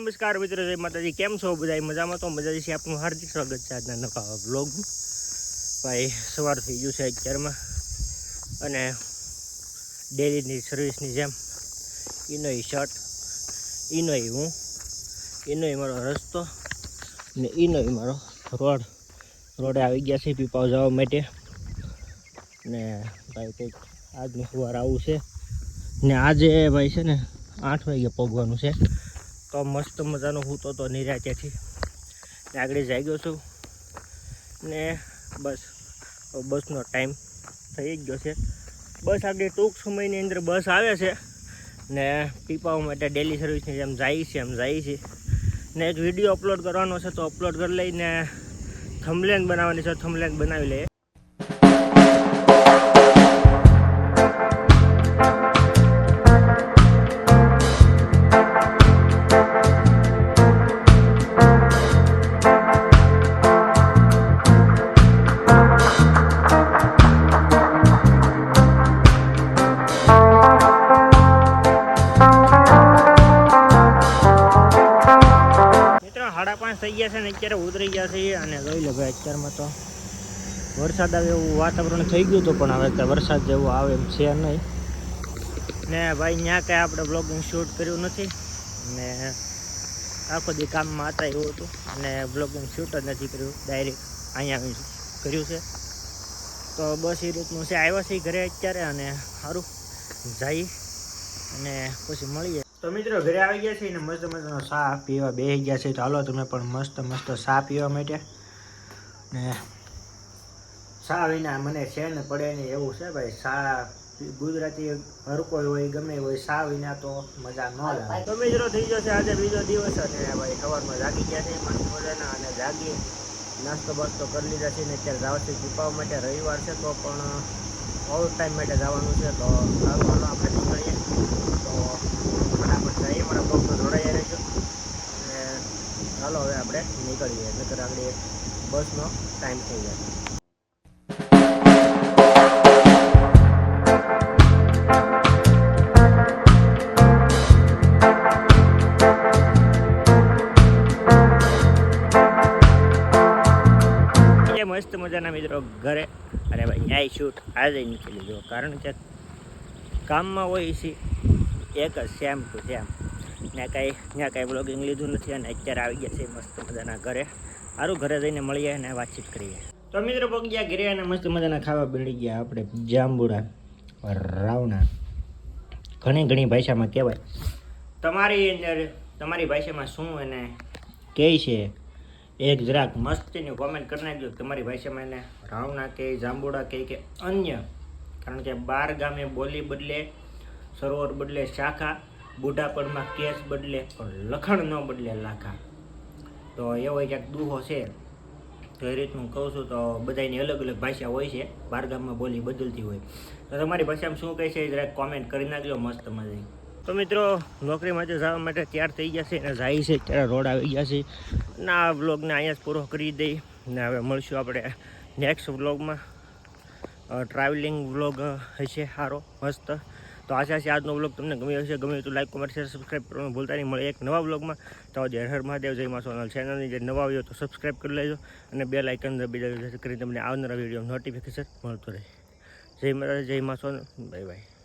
નમસ્કાર મિત્રો, જય માતાજી. કેમ છો બધા મજામાં તો? મજા છે આપનું હાર્દિક સ્વાગત છે આજના નવા બ્લોગ ભાઈ, સવાર થઈ ગયું છે અત્યારમાં. અને ડેલીની સર્વિસની જેમ, ઈનોય શર્ટ, ઈનોય હું એનોય મારો રસ્તો, ને ઈનોય મારો રોડ. રોડે આવી ગયા છે પીપાવ જવા માટે. ને ભાઈ, કંઈક આજનું સવાર આવું છે. ને આજે ભાઈ છે ને આઠ વાગે પગવાનું છે. તો મસ્ત મજાનો હું તો નિરાત્યાથી આગળ જાગ્યો છું. ને બસ બસનો ટાઈમ થઈ જ ગયો છે. બસ આગળ ટૂંક સમયની અંદર બસ આવે છે. ને પીપાઓ માટે ડેલી સર્વિસની જેમ જાય છે, એમ જાય છે. ને એક વીડિયો અપલોડ કરવાનો છે તો અપલોડ કરી લઈને થમલેન બનાવવાની છે થમલેન બનાવી લઈએ. થઈ ગયા છે ને અત્યારે ઉતરી ગયા છે અને જોઈ લે ભાઈ, અત્યારમાં તો વરસાદ આવે એવું વાતાવરણ થઈ ગયું હતું, પણ હવે ત્યાં વરસાદ જેવું આવે એમ છે નહીં. ને ભાઈ ત્યાં કાંઈ આપણે બ્લોગિંગ શૂટ કર્યું નથી. ને આખો દી કામમાં હતા એવું હતું. અને બ્લોગિંગ શૂટ જ નથી કર્યું ડાયરેક્ટ અહીંયા કર્યું છે. તો બસ એ રીતનું છે. આવ્યા છે ઘરે અત્યારે અને સારું. જઈ અને પછી મળીએ. તો મિત્રો, ઘરે આવી ગયા છે ને મસ્ત મસ્તનો ચા પીવા બેસી ગયા છે. તો તમે પણ મસ્ત મસ્ત ચા પીવા માટે. ને ચા વિના મને છે ને પડે ને એવું છે ભાઈ. ચા ગુજરાતી હર કોઈ હોય, ગમે હોય સા વિના તો મજા ન આવે. તો મિત્રો, થઈ છે આજે બીજો દિવસ અને ભાઈ સવારમાં જાગી ગયા છે, મસ્ત અને જાગી નાસ્તો બાસ્તો કરી લીધા છે. ને અત્યારે જવાથી પીપાવા માટે રવિવાર છે તો પણ ઓવર ટાઈમ માટે જવાનું છે, તો સારું આપણે નીકળીએ તો ફટાફટ જઈએ, મારા બ્લોગમાં જોડાઈ રહેજો અને ચાલો હવે આપણે નીકળીએ, નકર આગળ બસનો ટાઈમ થઈ જાય. મસ્ત મજાના મિત્રો ઘરે. અરે ભાઈ, ન્યાય શૂટ આજે નીકળી લીધો કારણ કે કામમાં હોય છે એક જ સેમ ટુ સેમ ને કાંઈ ત્યાં કાંઈ બ્લોગિંગ લીધું નથી અને અત્યારે આવી ગયા છે મસ્ત મજાના ઘરે. સારું ઘરે જઈને મળીએ અને વાતચીત કરીએ. તો મિત્રો પગ્યા ઘરે અને મસ્ત મજાના ખાવા પીડી ગયા આપણે જાંબુડા રાવણા ઘણી ઘણી ભાષામાં કહેવાય. તમારી અંદર, તમારી ભાષામાં શું એને કહે છે? એક જરાક મસ્તીની કોમેન્ટ કરી નાખજો. તમારી ભાષામાં એને રાવણા કે જાંબુડા કહે કે અન્ય. કારણ કે બાર ગામે બોલી બદલે, સરોવર બદલે શાખા બુઢાપણમાં કેસ બદલે, પણ લખણ ન બદલે લાખા. તો એવો ક્યાંક દુહો છે. તો એ રીતનું કહું છું તો બધાની અલગ અલગ ભાષા હોય છે. બારગામમાં બોલી બદલતી હોય. તો તમારી ભાષામાં શું કહે છે જરાક કોમેન્ટ કરી નાખજો મસ્ત મજા તો મિત્રો, નોકરી માટે જવા માટે તૈયાર થઈ ગયા છે અને જાય છે. ત્યારે રોડ આવી ગયા છે. અને આ વ્લોગને અહીંયા જ પૂરો કરી દઈ ને હવે મળશું આપણે નેક્સ્ટ વ્લોગમાં. ટ્રાવેલિંગ વ્લોગ હશે સારો મસ્ત. તો આશા છે આજનો વ્લોગ તમને ગમ્યો હશે. ગમે તો લાઈક કોમેન્ટ શેર સબસ્ક્રાઈબ કરવાનું ભૂલતા નહીં. મળે એક નવા વ્લોગમાં. તો જય હર મહાદેવ, જય મા સોનલ. ચેનલની જે નવા આવ્યો તો સબસ્ક્રાઈબ કરી લેજો અને બે લાઇકન જેથી કરીને તમને આવનારા વીડિયો નોટિફિકેશન મળતું રહે. જય માતા જય મા સોનલ. Bye bye